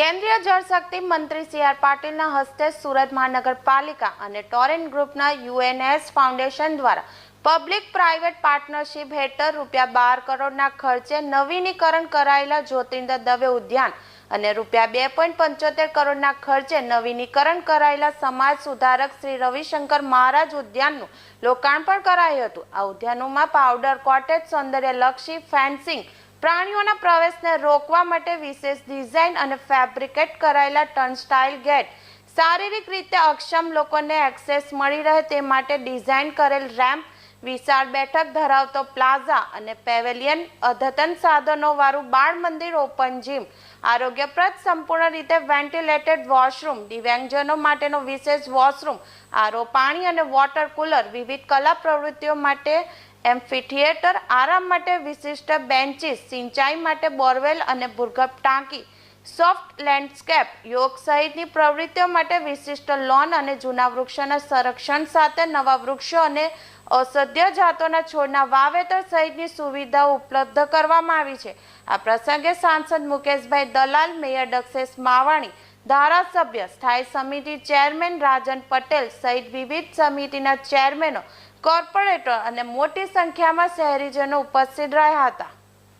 કેન્દ્રીય જળશક્તિ મંત્રી C R પાટીલના હસ્તે સુરત મહાનગરપાલિકા અને ટોરેન્ટ ગ્રુપના યુએનએસ ફાઉન્ડેશન દ્વારા પબ્લિક પ્રાઇવેટ પાર્ટનરશિપ હેઠળ રૂપિયા બાર કરોડના ખર્ચે નવીનીકરણ કરાયેલા જ્યોતિંદર દવે ઉદ્યાન અને રૂપિયા બે પોઈન્ટ પંચોતેર કરોડના ખર્ચે નવીનીકરણ કરાયેલા સમાજ સુધારક શ્રી રવિશંકર મહારાજ ઉદ્યાનનું લોકાર્પણ કરાયું હતું. આ ઉદ્યાનોમાં પાવડર કોટેજ, સૌંદર્યલક્ષી ફેન્સિંગ પ્રાણીઓના પ્રવેશને રોકવા માટે વિશેષ ડિઝાઇન અને ફેબ્રિકેટ કરાયેલા ટર્નસ્ટાઇલ ગેટ. શારીરિક રીતે અક્ષમ લોકોને એક્સેસ મળી રહે તે માટે ડિઝાઇન કરેલ રેમ્પ, વિશાળ બેઠક ધરાવતો પ્લાઝા અને પેવેલિયન અદ્યતન સાધનોવાળું બાળ મંદિર ઓપન જીમ, આરોગ્યપ્રદ સંપૂર્ણ રીતે વેન્ટિલેટેડ વોશરૂમ, દિવ્યાંગજનો માટેનો વિશેષ વોશરૂમ, આરો પાણી અને વોટર કુલર, વિવિધ કલા પ્રવૃત્તિઓ માટે એમ્ફી થિયેટર આરામ માટે વિશિષ્ટ બેન્ચીસ, સિંચાઈ માટે બોરવેલ અને ભૂગર્ભ ટાંકી, સોફ્ટ લેન્ડસ્કેપ, યોગ સહિતની પ્રવૃત્તિઓ માટે વિશિષ્ટ લોન અને જૂના વૃક્ષોના સંરક્ષણ સાથે નવા વૃક્ષો અને ઔષધ્ય જાતોના છોડના વાવેતર સહિતની સુવિધાઓ ઉપલબ્ધ કરવામાં આવી છે. આ પ્રસંગે સાંસદ મુકેશભાઈ દલાલ, મેયર ડક્ષેશ માવાણી, ધારાસભ્ય, સ્થાયી સમિતિ ચેરમેન રાજન પટેલ સહિત વિવિધ સમિતિના ચેરમેનો કોર્પોરેટર અને મોટી સંખ્યામાં શહેરીજનો ઉપસ્થિત રહ્યા હતા.